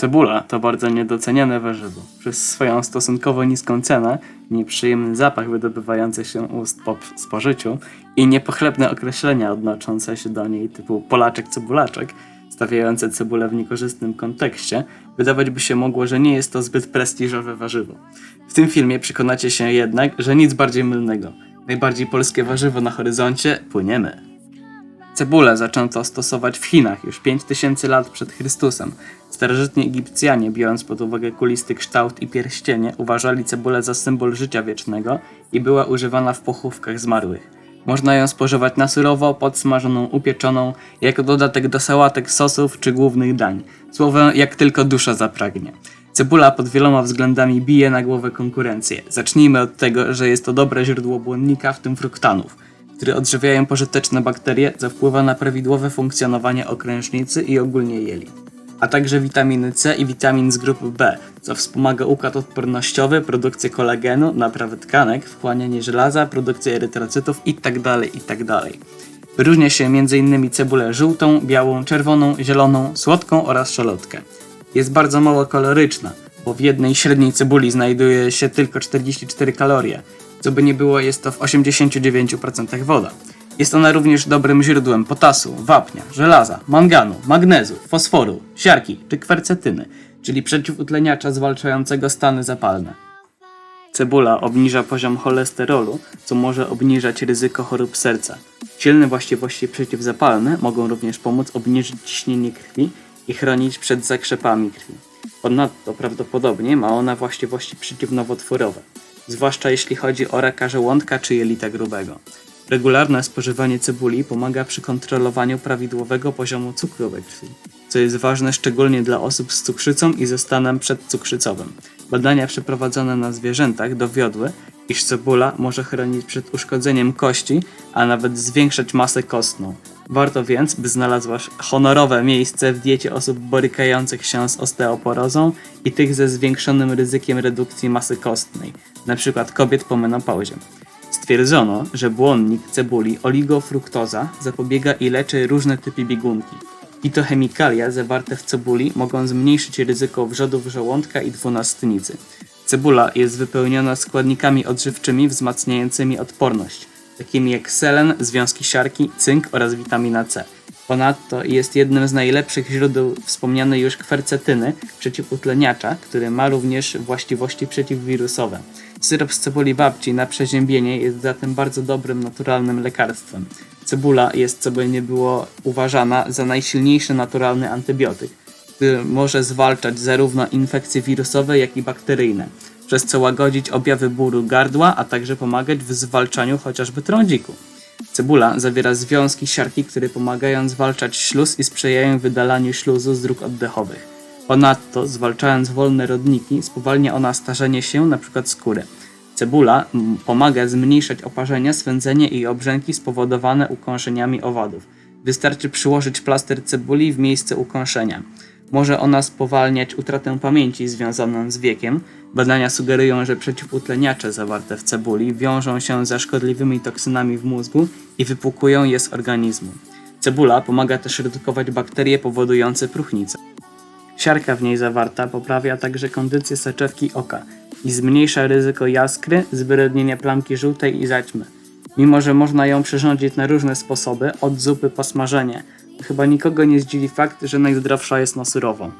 Cebula to bardzo niedoceniane warzywo. Przez swoją stosunkowo niską cenę, nieprzyjemny zapach wydobywający się ust po spożyciu i niepochlebne określenia odnoszące się do niej typu polaczek cebulaczek, stawiające cebulę w niekorzystnym kontekście, wydawać by się mogło, że nie jest to zbyt prestiżowe warzywo. W tym filmie przekonacie się jednak, że nic bardziej mylnego. Najbardziej polskie warzywo na horyzoncie płyniemy. Cebulę zaczęto stosować w Chinach już 5000 lat przed Chrystusem. Starożytni Egipcjanie, biorąc pod uwagę kulisty kształt i pierścienie, uważali cebulę za symbol życia wiecznego i była używana w pochówkach zmarłych. Można ją spożywać na surowo, podsmażoną, upieczoną, jako dodatek do sałatek, sosów czy głównych dań. Słowem, jak tylko dusza zapragnie. Cebula pod wieloma względami bije na głowę konkurencję. Zacznijmy od tego, że jest to dobre źródło błonnika, w tym fruktanów które odżywiają pożyteczne bakterie, co wpływa na prawidłowe funkcjonowanie okrężnicy i ogólnie jelit. A także witaminy C i witamin z grupy B, co wspomaga układ odpornościowy, produkcję kolagenu, naprawę tkanek, wchłanianie żelaza, produkcję erytrocytów itd. itd. Wyróżnia się m.in. cebulę żółtą, białą, czerwoną, zieloną, słodką oraz szalotkę. Jest bardzo mało kaloryczna, bo w jednej średniej cebuli znajduje się tylko 44 kalorie, co by nie było, jest to w 89% woda. Jest ona również dobrym źródłem potasu, wapnia, żelaza, manganu, magnezu, fosforu, siarki czy kwercetyny, czyli przeciwutleniacza zwalczającego stany zapalne. Cebula obniża poziom cholesterolu, co może obniżać ryzyko chorób serca. Silne właściwości przeciwzapalne mogą również pomóc obniżyć ciśnienie krwi i chronić przed zakrzepami krwi. Ponadto prawdopodobnie ma ona właściwości przeciwnowotworowe zwłaszcza jeśli chodzi o raka żołądka czy jelita grubego. Regularne spożywanie cebuli pomaga przy kontrolowaniu prawidłowego poziomu cukru we krwi, co jest ważne szczególnie dla osób z cukrzycą i ze stanem przedcukrzycowym. Badania przeprowadzone na zwierzętach dowiodły, iż cebula może chronić przed uszkodzeniem kości, a nawet zwiększać masę kostną. Warto więc, by znalazła honorowe miejsce w diecie osób borykających się z osteoporozą i tych ze zwiększonym ryzykiem redukcji masy kostnej, np. kobiet po menopauzie. Stwierdzono, że błonnik cebuli oligofruktoza zapobiega i leczy różne typy biegunki. Fitochemikalia zawarte w cebuli mogą zmniejszyć ryzyko wrzodów żołądka i dwunastnicy. Cebula jest wypełniona składnikami odżywczymi wzmacniającymi odporność, takimi jak selen, związki siarki, cynk oraz witamina C. Ponadto jest jednym z najlepszych źródeł wspomnianej już kwercetyny, przeciwutleniacza, który ma również właściwości przeciwwirusowe. Syrop z cebuli babci na przeziębienie jest zatem bardzo dobrym naturalnym lekarstwem. Cebula jest, co by nie było uważana za najsilniejszy naturalny antybiotyk, który może zwalczać zarówno infekcje wirusowe, jak i bakteryjne, przez co łagodzić objawy bólu gardła, a także pomagać w zwalczaniu chociażby trądziku. Cebula zawiera związki siarki, które pomagają zwalczać śluz i sprzyjają wydalaniu śluzu z dróg oddechowych. Ponadto, zwalczając wolne rodniki, spowalnia ona starzenie się np. skóry. Cebula pomaga zmniejszać oparzenia, swędzenie i obrzęki spowodowane ukąszeniami owadów. Wystarczy przyłożyć plaster cebuli w miejsce ukąszenia. Może ona spowalniać utratę pamięci związaną z wiekiem. Badania sugerują, że przeciwutleniacze zawarte w cebuli wiążą się ze szkodliwymi toksynami w mózgu i wypłukują je z organizmu. Cebula pomaga też redukować bakterie powodujące próchnicę. Siarka w niej zawarta poprawia także kondycję soczewki oka i zmniejsza ryzyko jaskry, zwyrodnienia plamki żółtej i zaćmy. Mimo, że można ją przyrządzić na różne sposoby, od zupy po smażenie, chyba nikogo nie zdziwi fakt, że najzdrowsza jest na surowo.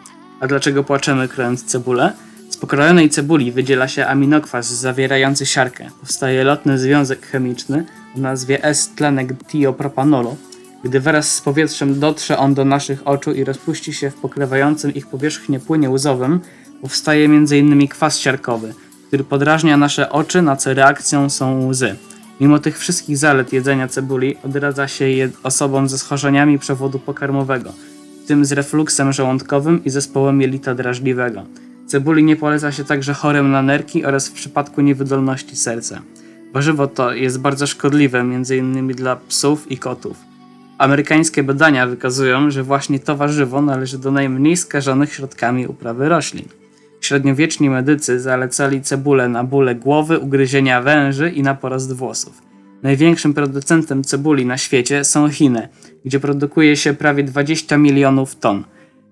A dlaczego płaczemy krojąc cebulę? Z pokrojonej cebuli wydziela się aminokwas zawierający siarkę. Powstaje lotny związek chemiczny o nazwie S-tlenek tiopropanolu. Gdy wraz z powietrzem dotrze on do naszych oczu i rozpuści się w pokrywającym ich powierzchnię płynie łzowym, powstaje m.in. kwas siarkowy, który podrażnia nasze oczy, na co reakcją są łzy. Mimo tych wszystkich zalet jedzenia cebuli odradza się je osobom ze schorzeniami przewodu pokarmowego, w tym z refluksem żołądkowym i zespołem jelita drażliwego. Cebuli nie poleca się także chorym na nerki oraz w przypadku niewydolności serca. Warzywo to jest bardzo szkodliwe m.in. dla psów i kotów. Amerykańskie badania wykazują, że właśnie to warzywo należy do najmniej skażonych środkami uprawy roślin. Średniowieczni medycy zalecali cebulę na bóle głowy, ugryzienia węży i na porost włosów. Największym producentem cebuli na świecie są Chiny, gdzie produkuje się prawie 20 milionów ton.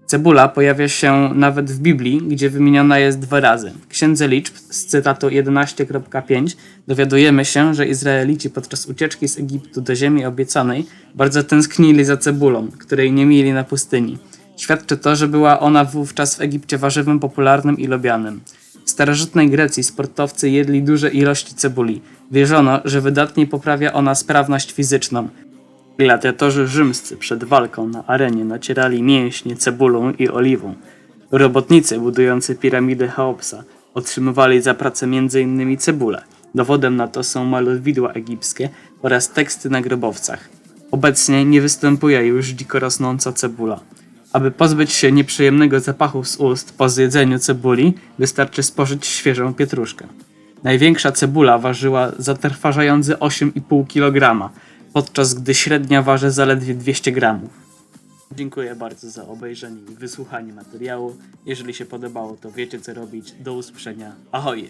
Cebula pojawia się nawet w Biblii, gdzie wymieniona jest dwa razy. W Księdze Liczb z cytatu 11.5 dowiadujemy się, że Izraelici podczas ucieczki z Egiptu do ziemi obiecanej bardzo tęsknili za cebulą, której nie mieli na pustyni. Świadczy to, że była ona wówczas w Egipcie warzywem popularnym i lubianym. W starożytnej Grecji sportowcy jedli duże ilości cebuli. Wierzono, że wydatnie poprawia ona sprawność fizyczną. Gladiatorzy rzymscy przed walką na arenie nacierali mięśnie cebulą i oliwą. Robotnicy budujący piramidę Cheopsa otrzymywali za pracę m.in. cebulę. Dowodem na to są malowidła egipskie oraz teksty na grobowcach. Obecnie nie występuje już dziko rosnąca cebula. Aby pozbyć się nieprzyjemnego zapachu z ust po zjedzeniu cebuli, wystarczy spożyć świeżą pietruszkę. Największa cebula ważyła zatrważający 8,5 kg, podczas gdy średnia waży zaledwie 200 gramów. Dziękuję bardzo za obejrzenie i wysłuchanie materiału. Jeżeli się podobało, to wiecie co robić. Do usłyszenia. Ahoj!